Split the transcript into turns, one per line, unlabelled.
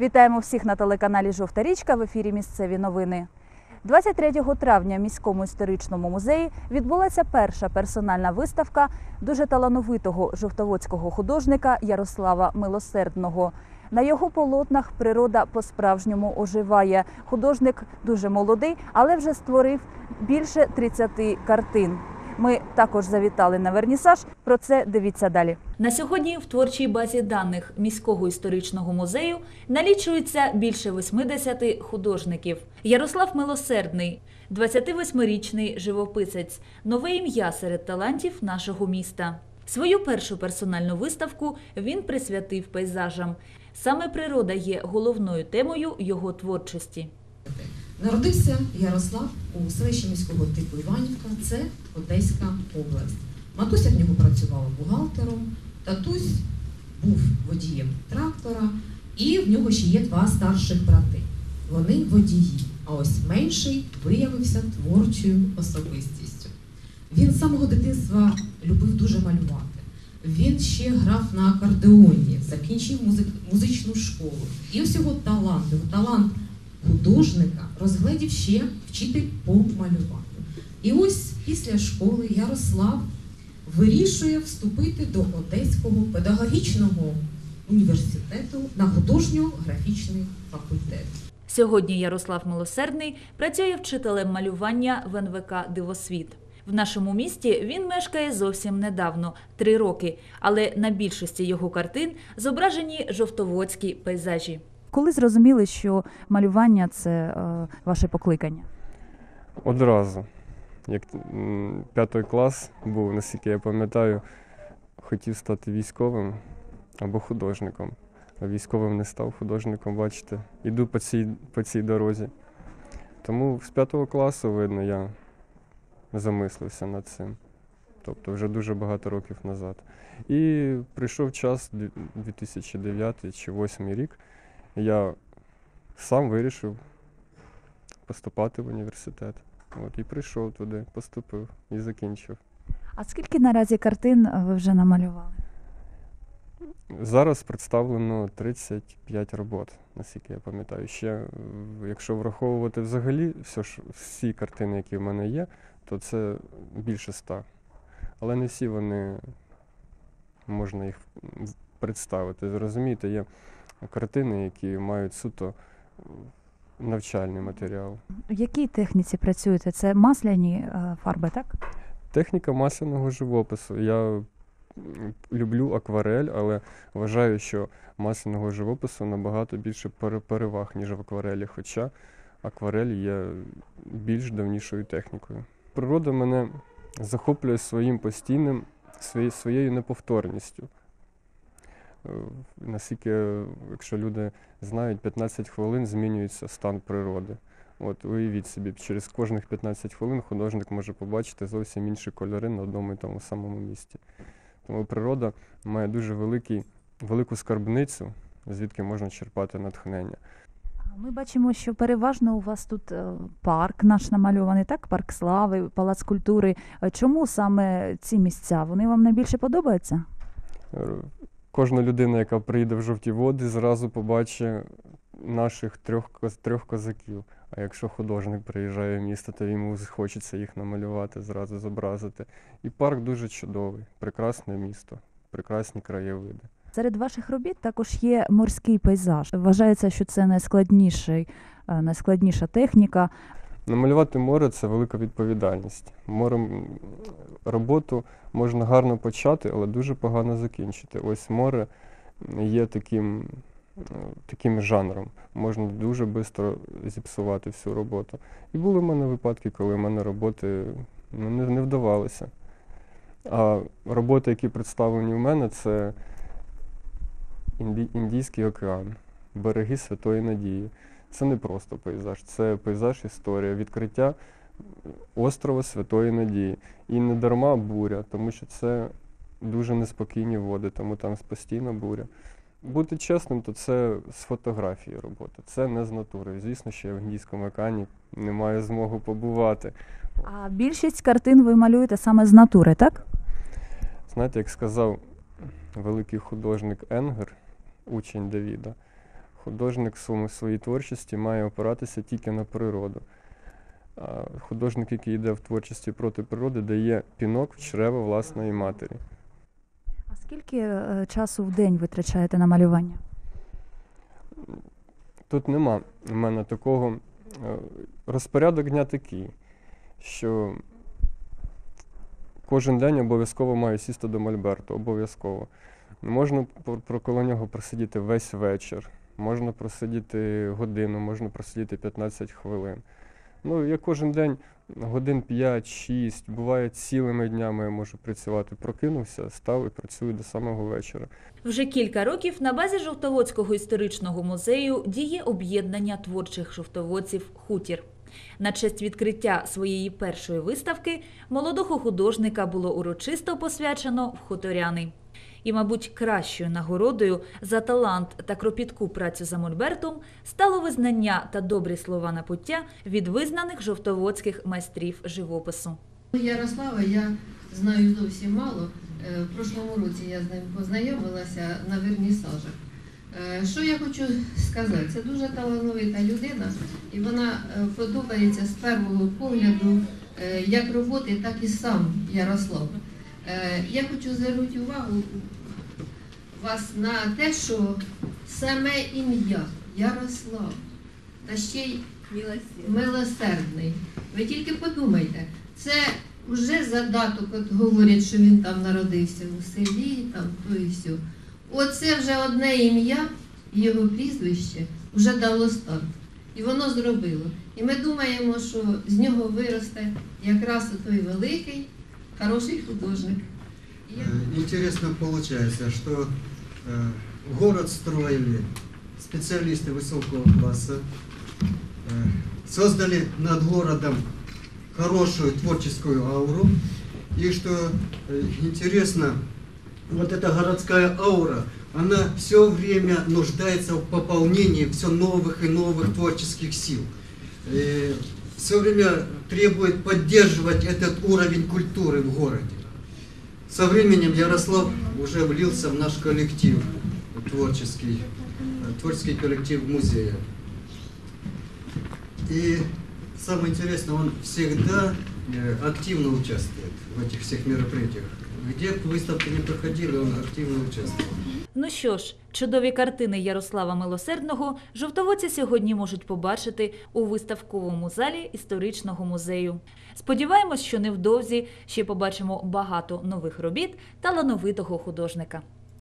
Вітаємо всіх на телеканалі Жовта річка в ефірі Місцеві новини. 23 травня в міському історичному музеї відбулася перша персональна виставка дуже талановитого жовтоводського художника Ярослава Милосердного. На його полотнах природа по-справжньому оживає. Художник дуже молодий, але вже створив більше 30 картин. Ми також завітали на вернісаж. Про це дивіться далі. На сьогодні в творчій базі даних міського історичного музею налічується більше 80 художників. Ярослав Милосердний, 28-річний живописець, нове ім'я серед талантів нашого міста. Свою першу персональну виставку він присвятив пейзажам. Саме природа є головною темою його творчості.
Народився Ярослав у селищі міського типу Іванівка, це Одеська область. Матуся в нього працювала бухгалтером, татусь був водієм трактора, і в нього ще є два старших брати. Вони водії, а ось менший виявився творчою особистістю. Він з самого дитинства любив дуже малювати. Він ще грав на акордеоні, закінчив музичну школу. І ось його талант, його талант художника розгледів ще вчитель по малюванню. І ось після школи Ярослав вирішує вступити до Одеського педагогічного університету на художньо-графічний факультет.
Сьогодні Ярослав Милосердний працює вчителем малювання в НВК Дивосвіт. В нашому місті він мешкає зовсім недавно три роки, але на більшості його картин зображені жовтоводські пейзажі. Коли зрозуміли, що малювання це е, ваше покликання?
Одразу. Як п'ятий клас був, наскільки я пам'ятаю, хотів стати військовим або художником. А військовим не став художником, бачите, іду по цій, по цій дорозі. Тому з п'ятого класу, видно, я замислився над цим. Тобто вже дуже багато років назад. І прийшов час, 2009 чи 2008 рік, я сам вирішив поступати в університет. От, і прийшов туди, поступив і закінчив.
А скільки наразі картин е, ви вже намалювали?
Зараз представлено 35 робот, наскільки я пам'ятаю. Ще, е, якщо враховувати взагалі все ж, всі картини, які в мене є, то це більше ста. Але не всі вони можна їх представити. Зрозумієте, є картини, які мають суто навчальний матеріал.
В якій техніці працюєте? Це масляні е, фарби, так?
Техніка масляного живопису. Я люблю акварель, але вважаю, що масляного живопису набагато більше пере- переваг, ніж в акварелі. Хоча акварель є більш давнішою технікою. Природа мене захоплює своїм постійним, своєю неповторністю. Е, Наскільки, е, якщо люди знають, 15 хвилин змінюється стан природи. От уявіть собі, через кожних 15 хвилин художник може побачити зовсім інші кольори на одному і тому самому місці. Тому природа має дуже великий, велику скарбницю, звідки можна черпати натхнення.
Ми бачимо, що переважно у вас тут е, парк наш намальований, так? Парк слави, палац культури. Чому саме ці місця? Вони вам найбільше подобаються?
Кожна людина, яка приїде в жовті води, зразу побачить наших трьох, трьох козаків. А якщо художник приїжджає в місто, то йому хочеться їх намалювати, зразу зобразити. І парк дуже чудовий, прекрасне місто, прекрасні краєвиди.
Серед ваших робіт також є морський пейзаж. Вважається, що це найскладніший, е, найскладніша техніка.
Намалювати море це велика відповідальність. Морем роботу можна гарно почати, але дуже погано закінчити. Ось море є таким, таким жанром. Можна дуже швидко зіпсувати всю роботу. І були в мене випадки, коли в мене роботи ну, не, не вдавалися. А роботи, які представлені в мене, це Інді- Індійський океан, береги Святої Надії. Це не просто пейзаж, це пейзаж історія, відкриття острова Святої Надії. І не дарма буря, тому що це дуже неспокійні води, тому там постійно буря. Бути чесним, то це з фотографії робота, це не з натури. Звісно, що я в Індійському океані не маю змогу побувати.
А більшість картин ви малюєте саме з натури, так?
Знаєте, як сказав великий художник Енгер, учень Давіда, художник в своєму- своїй творчості має опиратися тільки на природу. А художник, який йде в творчості проти природи, дає пінок в чрево власної матері.
А скільки е, часу в день витрачаєте на малювання?
Тут нема у мене такого. е, Розпорядок дня такий, що кожен день обов'язково маю сісти до Мольберту, обов'язково. Можна про- про коло нього просидіти весь вечір, можна просидіти годину, можна просидіти 15 хвилин. Ну, я кожен день годин 5-6, буває цілими днями я можу працювати. Прокинувся, став і працюю до самого вечора.
Вже кілька років на базі Жовтоводського історичного музею діє об'єднання творчих жовтоводців Хутір. На честь відкриття своєї першої виставки молодого художника було урочисто посвячено в хуторяни. І, мабуть, кращою нагородою за талант та кропітку працю за мольбертом стало визнання та добрі слова на пуття від визнаних жовтоводських майстрів живопису.
Ярослава я знаю зовсім мало. Е, В прошлому році я з ним познайомилася на вернісажах. Е, Що я хочу сказати? Це дуже талановита людина, і вона е, подобається з першого погляду як роботи, так і сам Ярослав. Е, Я хочу звернути увагу вас на те, що саме ім'я Ярослав, та ще й милосердний. Ви тільки подумайте, це вже задаток, от говорять, що він там народився у селі, там то і все. Оце вже одне ім'я, його прізвище вже дало старт. І воно зробило. І ми думаємо, що з нього виросте якраз той великий, хороший художник.
Э, Интересно получается, что э, город строили специалисты высокого класса, э, создали над городом хорошую творческую ауру, и что интересно, вот эта городская аура, она все время нуждается в пополнении все новых и новых творческих сил. Все время требует поддерживать этот уровень культуры в городе. Со временем Ярослав уже влился в наш коллектив творческий, э, творческий коллектив музея. И самое интересное, он всегда э, активно участвует в этих всех мероприятиях. Где б выставки не проходили, он активно участвует.
Ну що ж, чудові картини Ярослава Милосердного жовтоводці сьогодні можуть побачити у виставковому залі історичного музею. Сподіваємось, що невдовзі ще побачимо багато нових робіт талановитого художника.